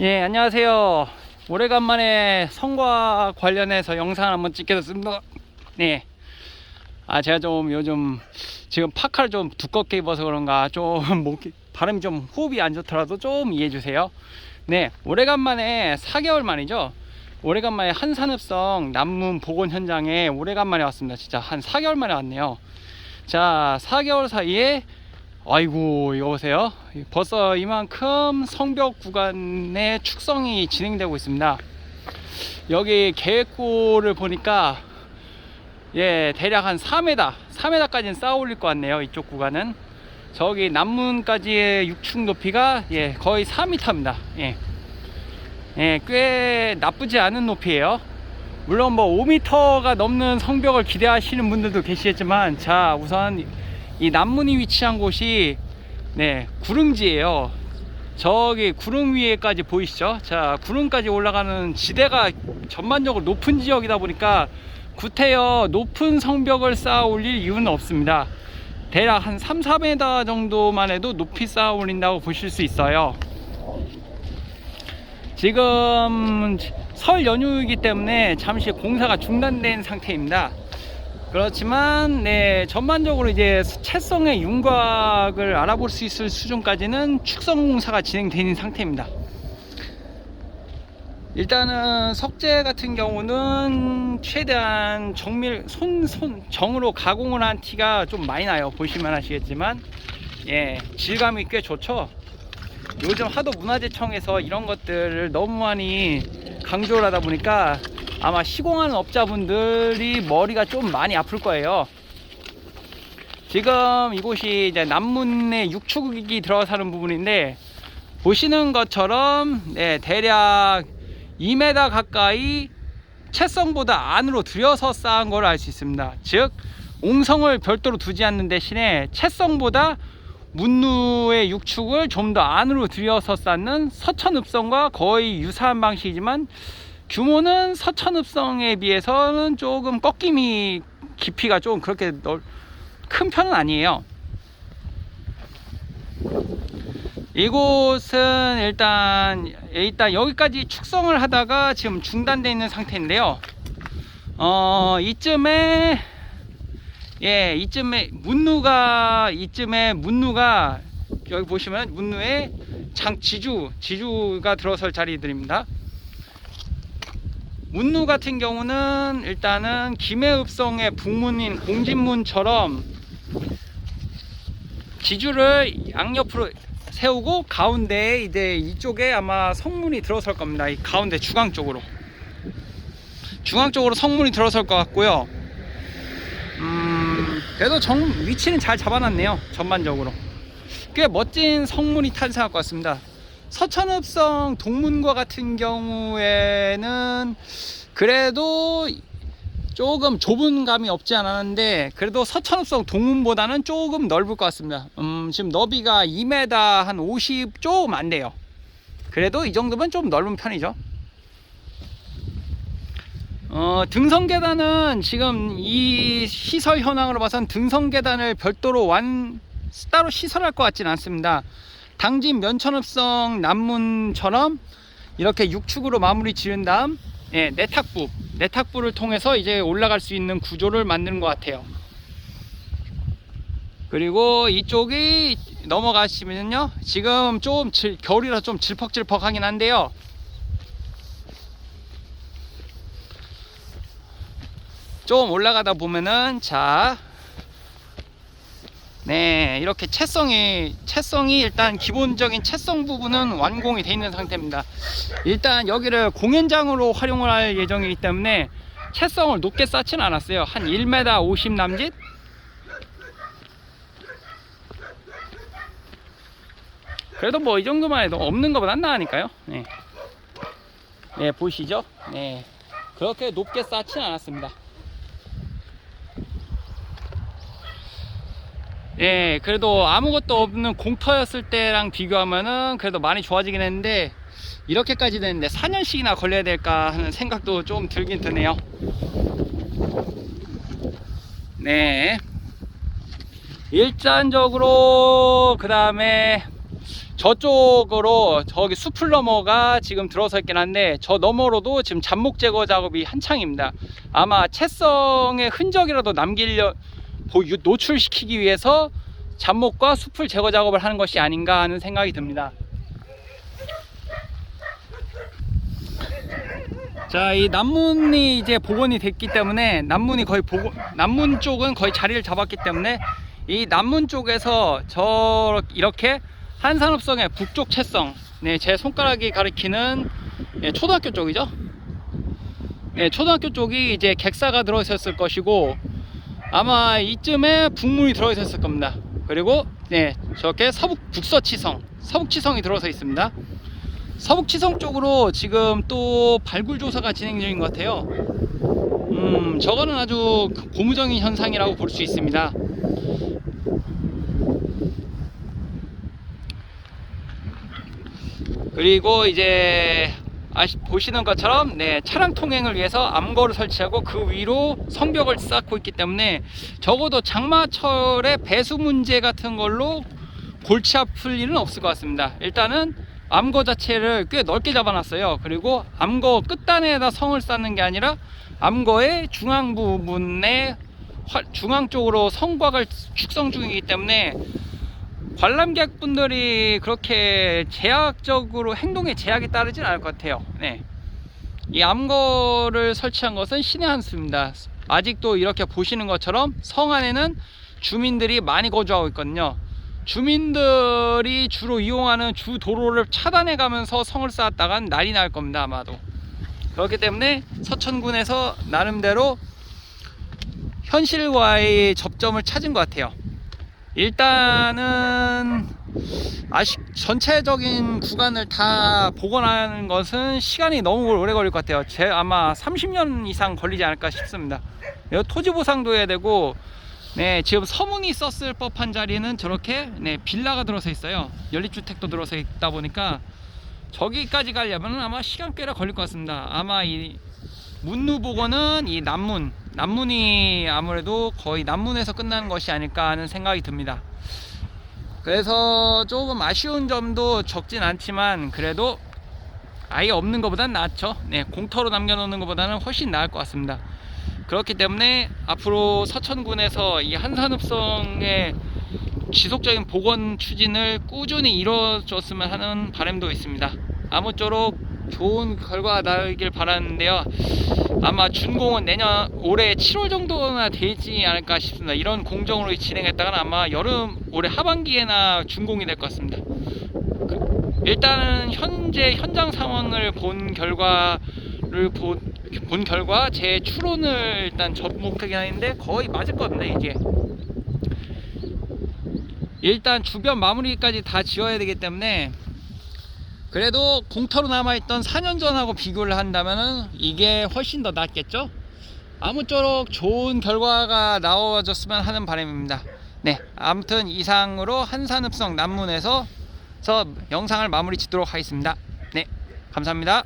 예, 안녕하세요. 오래간만에 성과 관련해서 영상을 한번 찍게 됐습니다. 네. 아, 제가 좀 요즘 지금 파카를 좀 두껍게 입어서 그런가 좀 목, 발음이 좀 호흡이 안 좋더라도 좀 이해해 주세요. 네, 오래간만에 4개월 만이죠. 오래간만에 한산읍성 남문 복원 현장에 오래간만에 왔습니다. 진짜 한 4개월 만에 왔네요. 자, 4개월 사이에 아이고 이거 보세요. 벌써 이만큼 성벽 구간의 축성이 진행되고 있습니다. 여기 계획고를 보니까 예 대략 한 4m 4m까지는 쌓아 올릴 것 같네요 이쪽 구간은. 저기 남문까지의 육축 높이가 예 거의 4m입니다. 예. 예, 꽤 나쁘지 않은 높이에요. 물론 뭐 5m가 넘는 성벽을 기대하시는 분들도 계시겠지만 자 우선 이 남문이 위치한 곳이 네 구릉지예요. 저기 구릉 위에까지 보이시죠? 자 구릉까지 올라가는 지대가 전반적으로 높은 지역이다 보니까 구태여 높은 성벽을 쌓아 올릴 이유는 없습니다. 대략 한 3, 4m 정도만 해도 높이 쌓아 올린다고 보실 수 있어요. 지금 설 연휴이기 때문에 잠시 공사가 중단된 상태입니다. 그렇지만 네 전반적으로 이제 채성의 윤곽을 알아볼 수 있을 수준까지는 축성 공사가 진행되는 상태입니다. 일단은 석재 같은 경우는 최대한 정밀 손, 손 정으로 가공을 한 티가 좀 많이 나요. 보시면 아시겠지만 예 질감이 꽤 좋죠. 요즘 하도 문화재청에서 이런 것들을 너무 많이 강조를 하다 보니까 아마 시공하는 업자분들이 머리가 좀 많이 아플 거예요. 지금 이곳이 이제 남문의 육축이 들어사는 부분인데 보시는 것처럼 네, 대략 2m 가까이 채성보다 안으로 들여서 쌓은 걸 알 수 있습니다. 즉 옹성을 별도로 두지 않는 대신에 채성보다 문루의 육축을 좀 더 안으로 들여서 쌓는 서천읍성과 거의 유사한 방식이지만 규모는 서천읍성에 비해서는 조금 꺾임이 깊이가 좀 그렇게 넓, 큰 편은 아니에요. 이곳은 일단 일단 여기까지 축성을 하다가 지금 중단되어 있는 상태인데요. 어 이쯤에 예 이쯤에 문루가 이쯤에 문루가 여기 보시면 문루에 장 지주 지주가 들어설 자리들입니다. 문루 같은 경우는 일단은 김해읍성의 북문인 공진문처럼 지주를 양옆으로 세우고 가운데에 이제 이쪽에 아마 성문이 들어설 겁니다. 이 가운데 중앙 쪽으로. 중앙 쪽으로 성문이 들어설 것 같고요. 음, 그래도 정, 위치는 잘 잡아놨네요. 전반적으로. 꽤 멋진 성문이 탄생할 것 같습니다. 서천읍성 동문과 같은 경우에는 그래도 조금 좁은 감이 없지 않았는데 그래도 서천읍성 동문보다는 조금 넓을 것 같습니다. 음, 지금 너비가 2m 한 50 조금 안 돼요. 그래도 이 정도면 좀 넓은 편이죠. 어, 등성 계단은 지금 이 시설 현황으로 봐선 등성 계단을 별도로 완 따로 시설할 것 같지는 않습니다. 당진 면천읍성 남문처럼 이렇게 육축으로 마무리 지은 다음 예, 내탁부 내탁부를 통해서 이제 올라갈 수 있는 구조를 만드는 것 같아요. 그리고 이쪽이 넘어가시면요 지금 좀 질, 겨울이라 좀 질퍽질퍽 하긴 한데요 좀 올라가다 보면은 자 네, 이렇게 채성이 채성이 일단 기본적인 채성 부분은 완공이 되어 있는 상태입니다. 일단 여기를 공연장으로 활용을 할 예정이기 때문에 채성을 높게 쌓지는 않았어요. 한 1m 50 남짓. 그래도 뭐 이 정도만 해도 없는 것보다 안 나으니까요. 네. 네, 보시죠. 네. 그렇게 높게 쌓지는 않았습니다. 예, 그래도 아무것도 없는 공터였을 때랑 비교하면은 그래도 많이 좋아지긴 했는데 이렇게까지 됐는데 4년씩이나 걸려야 될까 하는 생각도 좀 들긴 드네요. 네. 일단적으로 그 다음에 저쪽으로 저기 숲을 넘어가 지금 들어서 있긴 한데 저 너머로도 지금 잡목 제거 작업이 한창입니다. 아마 채성의 흔적이라도 유- 노출시키기 위해서 잡목과 숲을 제거 작업을 하는 것이 아닌가 하는 생각이 듭니다. 자, 이 남문이 이제 복원이 됐기 때문에 남문이 거의 복원, 남문 쪽은 거의 자리를 잡았기 때문에 이 남문 쪽에서 저 이렇게 한산업성의 북쪽 채성, 네, 제 손가락이 가리키는 예, 초등학교 쪽이죠. 네, 초등학교 쪽이 이제 객사가 들어 있었을 것이고 아마 이쯤에 북문이 들어 있었을 겁니다. 그리고 네, 저렇게 서북 북서치성, 서북치성이 들어서 있습니다. 서북치성 쪽으로 지금 또 발굴 조사가 진행 중인 것 같아요. 음, 저거는 아주 고무적인 현상이라고 볼 수 있습니다. 그리고 이제 아시, 보시는 것처럼 네, 차량 통행을 위해서 암거를 설치하고 그 위로 성벽을 쌓고 있기 때문에 적어도 장마철에 배수 문제 같은 걸로 골치 아플 일은 없을 것 같습니다. 일단은 암거 자체를 꽤 넓게 잡아놨어요. 그리고 암거 끝단에다 성을 쌓는 게 아니라 암거의 중앙 부분에 활- 중앙 쪽으로 성곽을 축성 중이기 때문에 관람객분들이 그렇게 제약적으로 행동에 제약이 따르진 않을 것 같아요. 네. 이 암거를 설치한 것은 신의 한 수입니다. 아직도 이렇게 보시는 것처럼 성 안에는 주민들이 많이 거주하고 있거든요. 주민들이 주로 이용하는 주 도로를 차단해 가면서 성을 쌓았다간 난리 날 겁니다. 아마도. 그렇기 때문에 서천군에서 나름대로 현실과의 접점을 찾은 것 같아요. 일단은 아시 전체적인 구간을 다 복원하는 것은 시간이 너무 오래 걸릴 것 같아요. 제 아마 30년 이상 걸리지 않을까 싶습니다. 여기 토지 보상도 해야 되고 네, 지금 서문이 썼을 법한 자리는 저렇게 네, 빌라가 들어서 있어요. 연립주택도 들어서 있다 보니까 저기까지 가려면 아마 시간 꽤나 걸릴 것 같습니다. 아마 이 복원은 이 남문, 남문이 아무래도 거의 남문에서 끝나는 것이 아닐까 하는 생각이 듭니다. 그래서 조금 아쉬운 점도 적진 않지만 그래도 아예 없는 것보단 낫죠. 네, 공터로 남겨놓는 것보다는 훨씬 나을 것 같습니다. 그렇기 때문에 앞으로 서천군에서 이 한산읍성의 지속적인 복원 추진을 꾸준히 이루어졌으면 하는 바람도 있습니다. 아무쪼록 좋은 결과가 나길 바라는데요. 아마 준공은 내년 올해 7월 정도나 되지 않을까 싶습니다. 이런 공정으로 진행했다가 아마 여름 올해 하반기에나 준공이 될 것 같습니다. 그- 일단은 현재 현장 상황을 본 결과를 본, 본 결과 제 추론을 일단 접목하긴 하는데 거의 맞을 겁니다 이제 일단 주변 마무리까지 다 지어야 되기 때문에 그래도 공터로 남아있던 4년 전하고 비교를 한다면은 이게 훨씬 더 낫겠죠? 아무쪼록 좋은 결과가 나와줬으면 하는 바람입니다. 네 아무튼 이상으로 한산읍성 남문에서 저 영상을 마무리 짓도록 하겠습니다. 네 감사합니다